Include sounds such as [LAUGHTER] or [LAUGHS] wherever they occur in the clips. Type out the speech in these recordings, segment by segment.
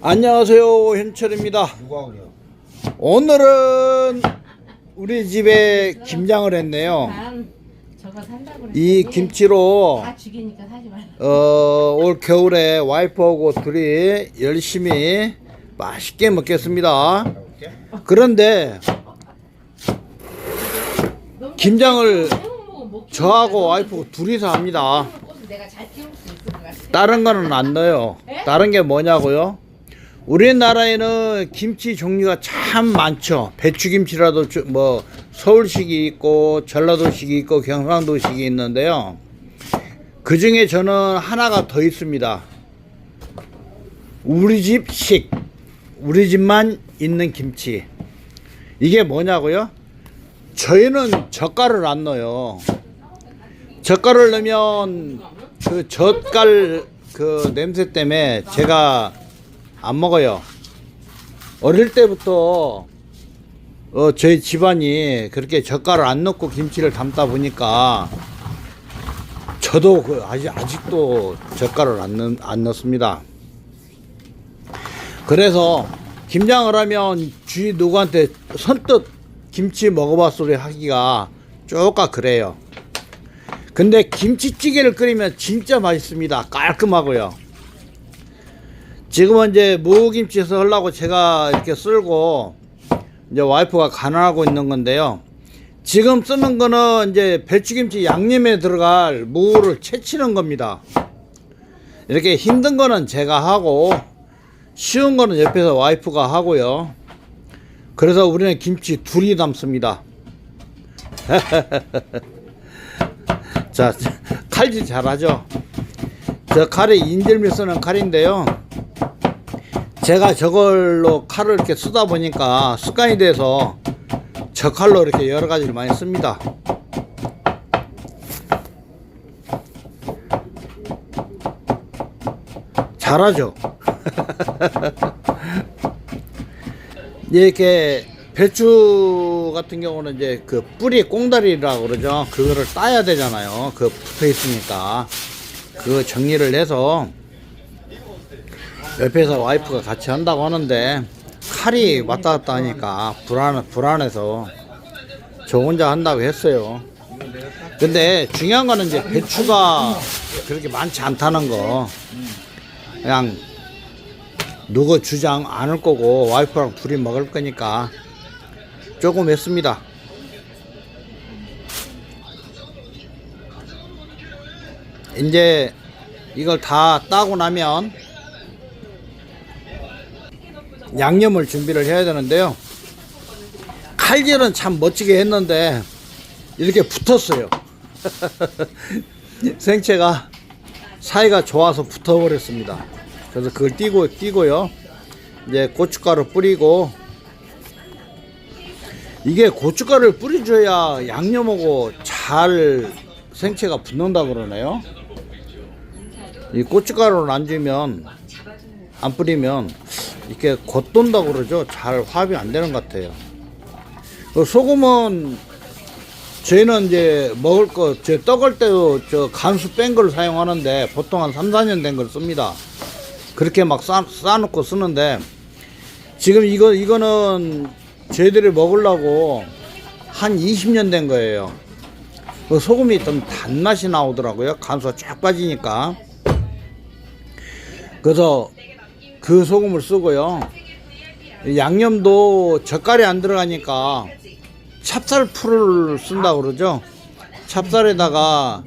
안녕하세요 현철입니다 누가 그래요? 오늘은 우리 집에 김장을 했네요 이 김치로. 어, 올 겨울에 와이프하고 둘이 열심히 맛있게 먹겠습니다. 그런데 김장을 저하고 키우니까 와이프 둘이서 합니다. 다른 거는 안 넣어요 다른 게 뭐냐고요 우리나라에는 김치 종류가 참 많죠. 배추김치라도 주- 뭐 서울식이 있고 전라도식이 있고 경상도식이 있는데요. 그 중에 저는 하나가 더 있습니다. 우리 집식 우리 집만 있는 김치. 이게 뭐냐고요? 저희는 젓갈을 안 넣어요. 젓갈을 넣으면 그 젓갈 그 냄새 때문에 제가 안 먹어요. 어릴 때부터 어 저희 집안이 그렇게 젓갈을 안 넣고 김치를 담다 보니까 저도 그 아직 아직도 젓갈을 안, 넣, 안 넣습니다. 그래서 김장을 하면 주위 누구한테 선뜻 김치 먹어봐 소리 하기가 쪼까 그래요. 근데 김치찌개를 끓이면 진짜 맛있습니다. 깔끔하고요. 지금은 이제 무김치에서 하려고 제가 이렇게 쓸고 이제 와이프가 간하고 있는 건데요. 지금 쓰는 거는 이제 배추김치 양념에 들어갈 무를 채치는 겁니다. 이렇게 힘든 거는 제가 하고 쉬운 거는 옆에서 와이프가 하고요. 그래서 우리는 김치 둘이 담습니다. [LAUGHS] 자, 칼질 잘하죠? 저 칼이 인절미 쓰는 칼인데요. 제가 저걸로 칼을 이렇게 쓰다 보니까 습관이 돼서 저 칼로 이렇게 여러 가지를 많이 씁니다. 잘하죠? [LAUGHS] 이렇게 배추 같은 경우는 이제 그 뿌리 꽁다리라고 그러죠. 그거를 따야 되잖아요. 그 붙어 있으니까. 그 정리를 해서 옆에서 와이프가 같이 한다고 하는데 칼이 왔다 갔다 하니까 불안, 불안해서 저 혼자 한다고 했어요. 근데 중요한 거는 이제 배추가 그렇게 많지 않다는 거. 그냥 누구 주장 안할 거고 와이프랑 둘이 먹을 거니까 조금 했습니다. 이제 이걸 다 따고 나면 양념을 준비를 해야 되는데요. 칼질은 참 멋지게 했는데 이렇게 붙었어요. [LAUGHS] 생채가 사이가 좋아서 붙어버렸습니다. 그래서 그걸 띄고 띄고요. 이제 고춧가루 뿌리고 이게 고춧가루를 뿌려줘야 양념하고 잘 생채가 붙는다 그러네요. 이 고춧가루를 안 주면 안 뿌리면 이렇게 겉돈다 그러죠. 잘 화합이 안 되는 것 같아요. 그 소금은 저희는 이제 먹을 거, 저 떡을 때도 저 간수 뺀 걸 사용하는데 보통 한 3, 4년 된 걸 씁니다. 그렇게 막 싸, 싸놓고 쓰는데 지금 이거, 이거는 저희들이 먹으려고 한 20년 된 거예요. 그 소금이 좀 단맛이 나오더라고요. 간수가 쫙 빠지니까. 그래서 그 소금을 쓰고요. 양념도 젓갈이 안 들어가니까 찹쌀풀을 쓴다 그러죠. 찹쌀에다가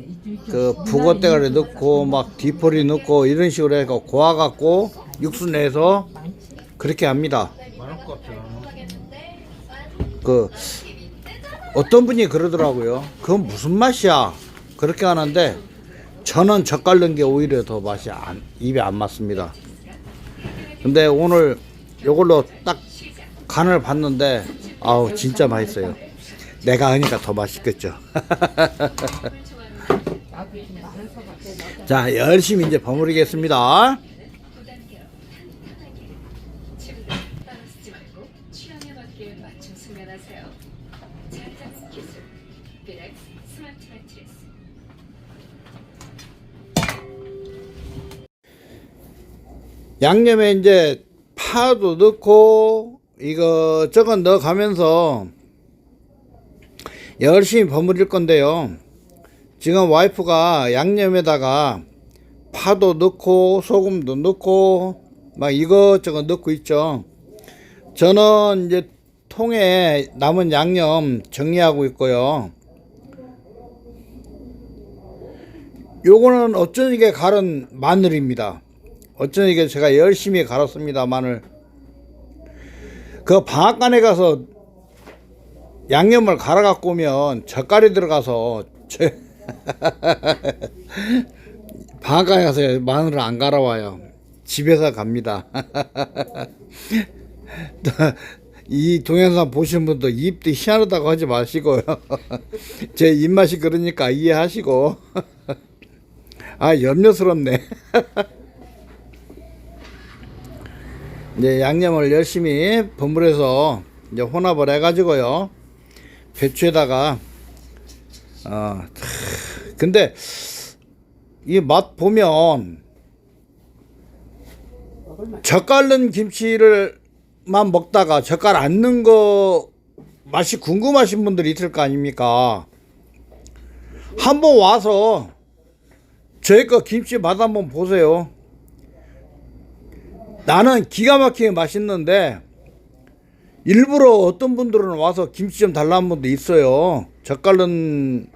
그 북어대가리 넣고 막 뒤포리 넣고 이런 식으로 해서 고아 갖고 육수 내서 그렇게 합니다. 그 어떤 분이 그러더라고요. 그건 무슨 맛이야? 그렇게 하는데 저는 젓갈 넣은 게 오히려 더 맛이 안, 입에 안 맞습니다. 근데 오늘 요걸로 딱 간을 봤는데 아우 진짜 맛있어요. 내가 하니까 더 맛있겠죠. [LAUGHS] 자 열심히 이제 버무리겠습니다. 수면하세요. 잘 잡는 기술. 비렉스 스마트 매트리스. 양념에 이제 파도 넣고 이거 저거 넣어가면서 열심히 버무릴 건데요. 지금 와이프가 양념에다가 파도 넣고 소금도 넣고 막 이것저것 넣고 있죠. 저는 이제 통에 남은 양념 정리하고 있고요. 요거는 어쩌니게 갈은 마늘입니다. 어쩌니게 제가 열심히 갈았습니다, 마늘. 그 방앗간에 가서 양념을 갈아 갖고 오면 젓갈이 들어가서 제 [LAUGHS] 방앗간에 가서 마늘을 안 갈아 와요. 집에서 갑니다. [LAUGHS] 이 동영상 보시는 분도 입도 희한하다고 하지 마시고요. [LAUGHS] 제 입맛이 그러니까 이해하시고. 아, 염려스럽네. 이제 양념을 열심히 버무려서 이제 혼합을 해가지고요. 배추에다가, 어, 크, 근데 이 맛 보면 젓갈 넣은 김치를만 먹다가 젓갈 안 넣은 거 맛이 궁금하신 분들이 있을 거 아닙니까? 한번 와서 저희 거 김치 맛 한번 보세요. 나는 기가 막히게 맛있는데 일부러 어떤 분들은 와서 김치 좀 달라는 분도 있어요. 젓갈은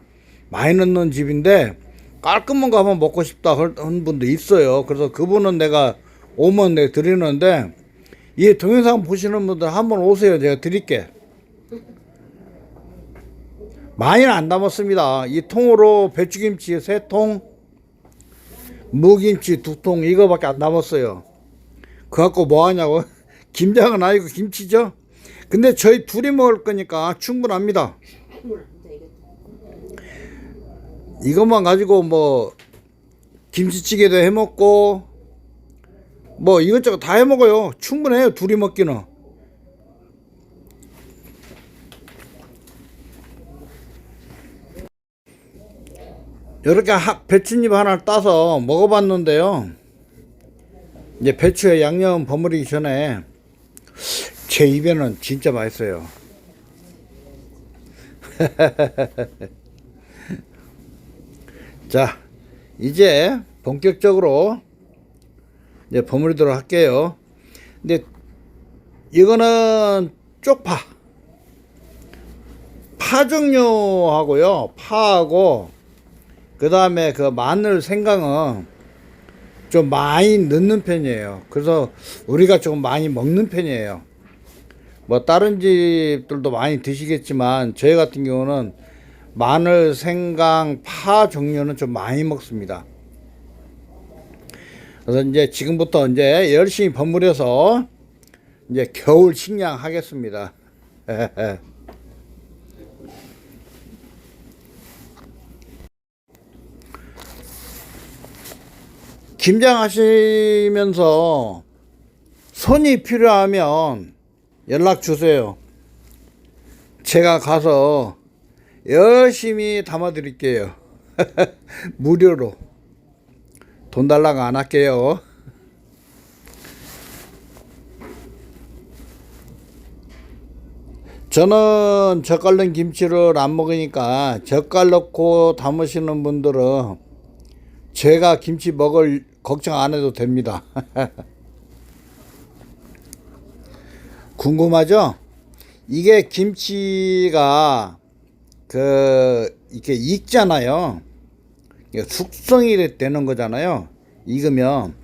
많이 넣는 집인데 깔끔한 거 한번 먹고 싶다 하는 분도 있어요. 그래서 그분은 내가 오면 내가 드리는데 이 동영상 보시는 분들 한번 오세요. 제가 드릴게. 많이는 안 담았습니다. 이 통으로 배추김치 세 통, 무김치 두 통 이거밖에 안 남았어요. 그 갖고 뭐 하냐고? [LAUGHS] 김장은 아니고 김치죠? 근데 저희 둘이 먹을 거니까 충분합니다. 이것만 가지고 뭐 김치찌개도 해 먹고 뭐 이것저것 다 해 먹어요. 충분해요. 둘이 먹기는. 이렇게 하- 배추잎 하나 따서 먹어봤는데요. 이제 배추에 양념 버무리기 전에 제 입에는 진짜 맛있어요. [LAUGHS] 자, 이제 본격적으로 이제 버무리도록 할게요. 근데 이거는 쪽파. 파 종류하고요. 파하고 그 다음에 그 마늘 생강은 좀 많이 넣는 편이에요. 그래서 우리가 조금 많이 먹는 편이에요. 뭐 다른 집들도 많이 드시겠지만 저희 같은 경우는 마늘, 생강, 파 종류는 좀 많이 먹습니다. 그래서 이제 지금부터 이제 열심히 버무려서 이제 겨울 식량 하겠습니다. [LAUGHS] 김장하시면서 손이 필요하면 연락 주세요. 제가 가서 열심히 담아 드릴게요. [LAUGHS] 무료로. 돈 달라고 안 할게요. 저는 젓갈 넣은 김치를 안 먹으니까 젓갈 넣고 담으시는 분들은 제가 김치 먹을 걱정 안 해도 됩니다. [LAUGHS] 궁금하죠? 이게 김치가 그 이렇게 익잖아요. 숙성이 되는 거잖아요. 익으면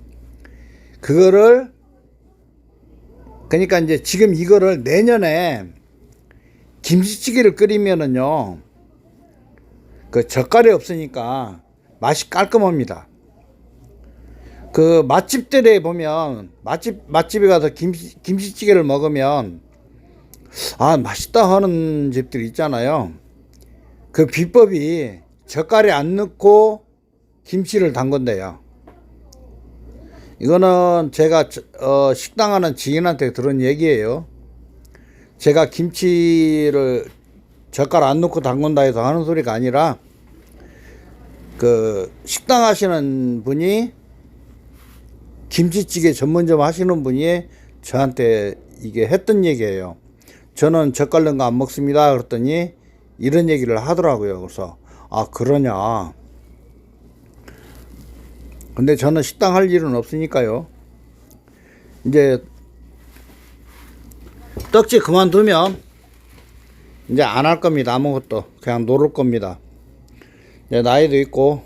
그거를 그러니까 이제 지금 이거를 내년에 김치찌개를 끓이면은요. 그 젓갈이 없으니까 맛이 깔끔합니다. 그 맛집들에 보면 맛집 맛집에 가서 김치, 김치찌개를 먹으면 아 맛있다 하는 집들 있잖아요. 그 비법이 젓갈에 안 넣고 김치를 담건데요. 이거는 제가 저- 어, 식당 하는 지인한테 들은 얘기예요. 제가 김치를 젓갈 안 넣고 담근다 해서 하는 소리가 아니라 그 식당 하시는 분이 김치찌개 전문점 하시는 분이 저한테 이게 했던 얘기예요. 저는 젓갈른 거 안 먹습니다. 그랬더니 이런 얘기를 하더라고요. 그래서 아 그러냐. 근데 저는 식당 할 일은 없으니까요. 이제 떡지 그만두면 이제 안 할 겁니다. 아무것도 그냥 놀을 겁니다. 나이도 있고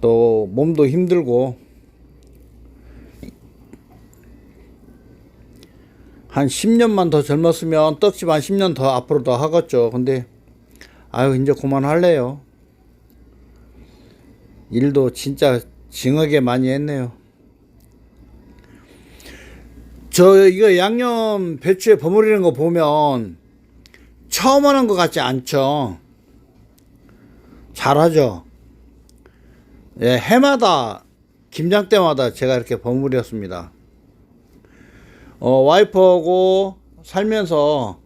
또 몸도 힘들고 한 10년만 더 젊었으면 떡집 한 10년 더 앞으로 더 하겠죠. 근데 아유 이제 그만할래요. 일도 진짜 징하게 많이 했네요. 저 이거 양념 배추에 버무리는 거 보면 처음 하는 것 같지 않죠? 잘하죠? 예, 해마다 김장 때마다 제가 이렇게 버무렸습니다. 어, 와이프하고 살면서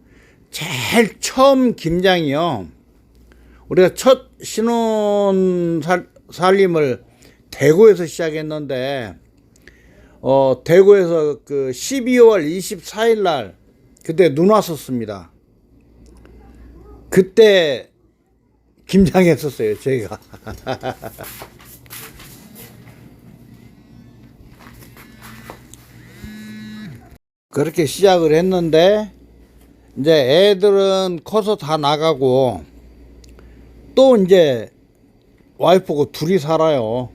제일 처음 김장이요. 우리가 첫 신혼 살, 살림을 대구에서 시작했는데, 어, 대구에서 그 12월 24일 날, 그때 눈 왔었습니다. 그때 김장했었어요, 저희가. [LAUGHS] 그렇게 시작을 했는데 이제 애들은 커서 다 나가고 또 이제 와이프고 둘이 살아요.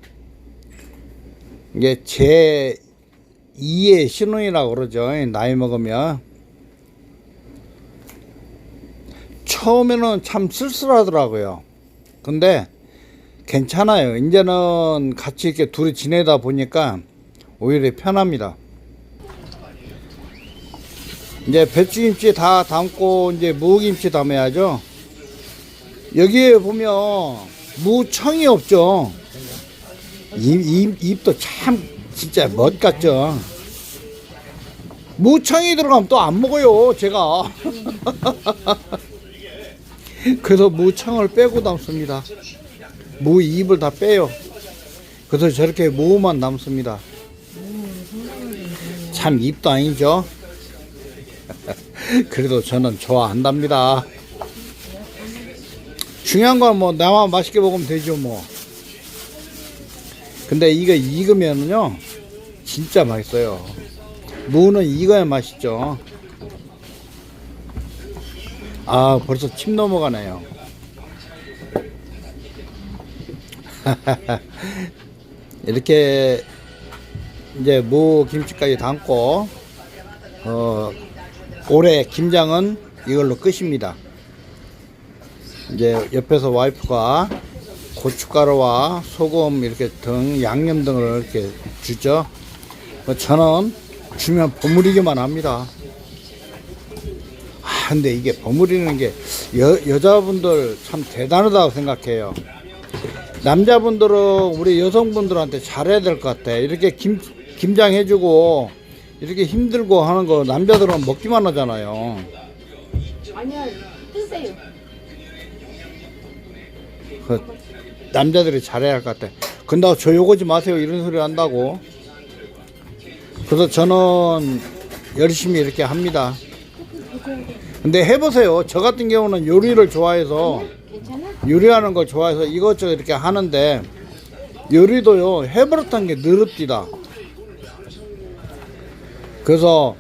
이게 제 2의 신혼이라고 그러죠. 나이 먹으면. 처음에는 참 쓸쓸하더라고요. 근데 괜찮아요. 이제는 같이 이렇게 둘이 지내다 보니까 오히려 편합니다. 이제 배추김치 다 담고 이제 무김치 담아야죠. 여기에 보면 무청이 없죠. 입, 입, 입 도 참 진짜 멋 같죠. 무청이 들어가면 또 안 먹어요, 제가. [LAUGHS] 그래서 무청을 빼고 담습니다. 무 입을 다 빼요. 그래서 저렇게 무만 남습니다. 참 입도 아니죠. 그래도 저는 좋아한답니다. 중요한 건 뭐 나만 맛있게 먹으면 되죠 뭐. 근데 이거 익으면은요 진짜 맛있어요. 무는 익어야 맛있죠. 아 벌써 침 넘어가네요. [LAUGHS] 이렇게 이제 무 김치까지 담고 어 올해 김장은 이걸로 끝입니다. 이제 옆에서 와이프가 고춧가루와 소금 이렇게 등 양념 등을 이렇게 주죠. 뭐 저는 주면 버무리기만 합니다. 아, 근데 이게 버무리는 게 여, 여자분들 참 대단하다고 생각해요. 남자분들은 우리 여성분들한테 잘해야 될 것 같아. 이렇게 김, 김장 해주고 이렇게 힘들고 하는 거 남자들은 먹기만 하잖아요. 아니야 드세요. 그 남자들이 잘해야 할 것 같아. 근데 저 요거지 마세요 이런 소리 한다고. 그래서 저는 열심히 이렇게 합니다. 근데 해보세요. 저 같은 경우는 요리를 좋아해서? 요리하는 걸 좋아해서 이것저것 이렇게 하는데 요리도요 해버릇한 게 느릅디다. 그래서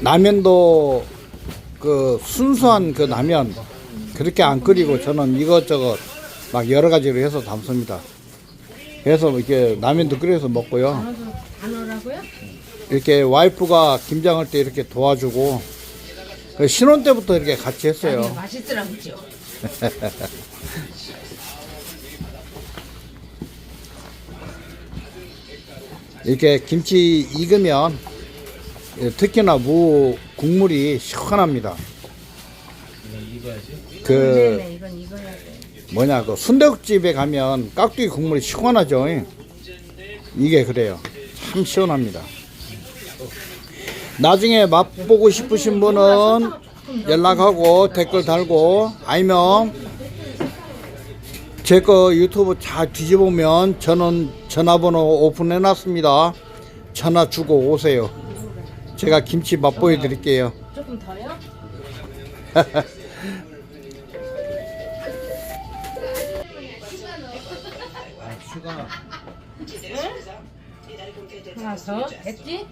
라면도 그 순수한 그 라면 그렇게 안 끓이고 저는 이것저것 막 여러 가지로 해서 담습니다. 그래서 이렇게 라면도 끓여서 먹고요. 이렇게 와이프가 김장할 때 이렇게 도와주고 그 신혼 때부터 이렇게 같이 했어요. 맛있더라고요. [LAUGHS] 이렇게 김치 익으면 특히나 무 국물이 시원합니다. 그 익어야 돼. 뭐냐 그 순대국집에 가면 깍두기 국물이 시원하죠. 이게 그래요. 참 시원합니다. 나중에 맛보고 싶으신 분은 연락하고 댓글 달고 아니면 제 거 유튜브 잘 뒤져보면 저는 전화번호 오픈해 놨습니다. 전화 주고 오세요. 제가 김치 맛보여 드릴게요. 조금 더요? 수가 하나 더? 됐지?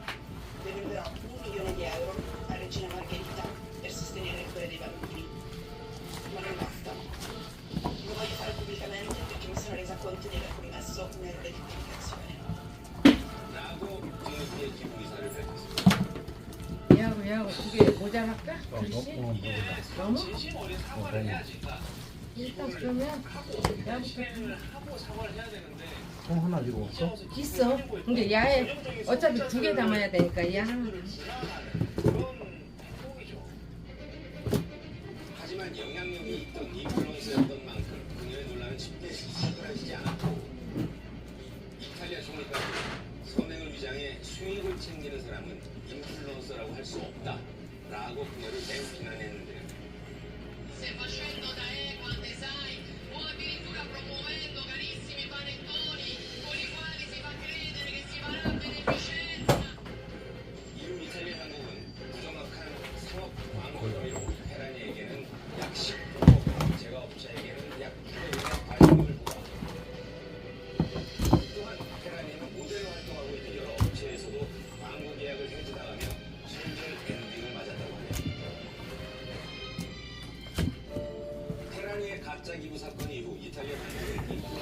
Mi sono resa conto di aver commesso un errore di comunicazione. 얘하고 얘하고 두개 모자랄까? 글씨? 너무? 일단 그러면 얘하부터 통 하나 지고 없어? 있어. 근데 야에 어차피 두 개 담아야 되니까 얘 하나. 총리까지 선행을 위장해 수익을 챙기는 사람은 인플루언서라고 할 수 없다 라고 그녀를 매우 비난했는데요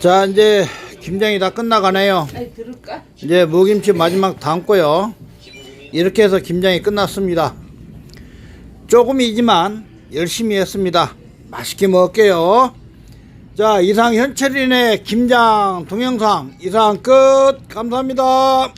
자 이제 김장이 다 끝나가네요. 아니 들을까? 이제 무김치 마지막 담고요. 이렇게 해서 김장이 끝났습니다. 조금이지만 열심히 했습니다. 맛있게 먹을게요. 자 이상 현철인의 김장 동영상 이상 끝 감사합니다.